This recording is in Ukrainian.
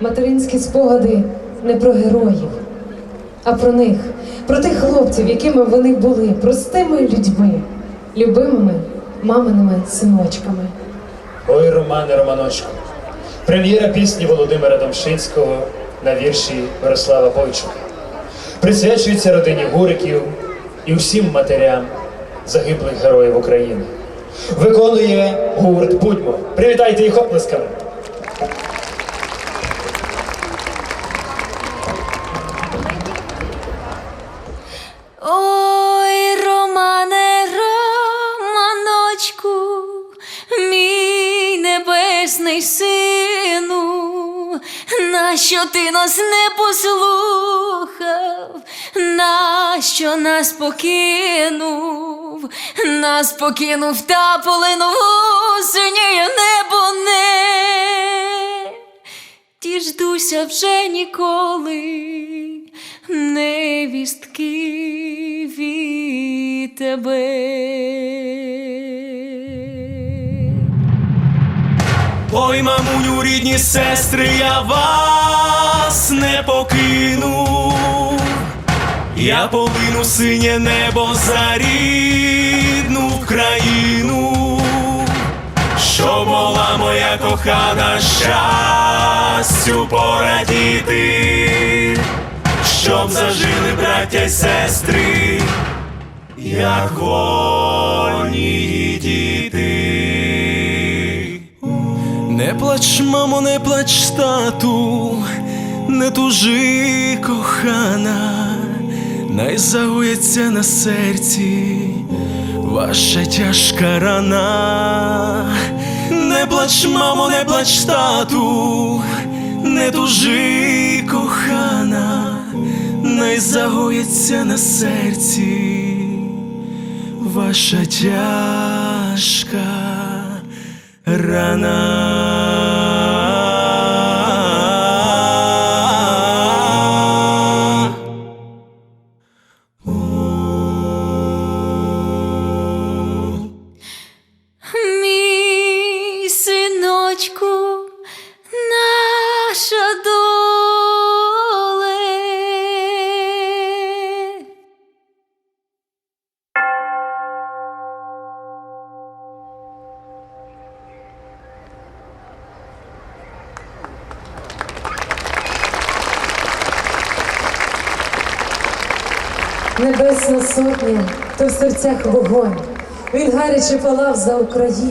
Материнські спогади не про героїв, а про них, про тих хлопців, якими вони були, простими людьми, любимими маминими синочками. Ой, Романе Романочку. Прем'єра пісні Володимира Домшинського на вірші Мирослава Бойчука. Присвячується родині Гуриків і усім матерям загиблих героїв України. Виконує гурт Будьмо. Привітайте їх оплесками. Небесний сину, нащо ти нас не послухав, нащо нас покинув, нас покинув та полинув у синє небо не. Діждуся вже ніколи Ой, мамуню, рідні сестри, я вас не покину. Я полину синє небо за рідну країну, що була моя кохана щастю порадіти, щоб зажили браття й сестри, як плач, мамо, не плач, тату, не тужи, кохана, най загоїться на серці ваша тяжка рана. Не плач, мамо, не плач, тату, не тужи, кохана, найзагоїться на серці ваша тяжка рана. Небесна сотня, то в серцях вогонь. Він гаряче палав за Україну.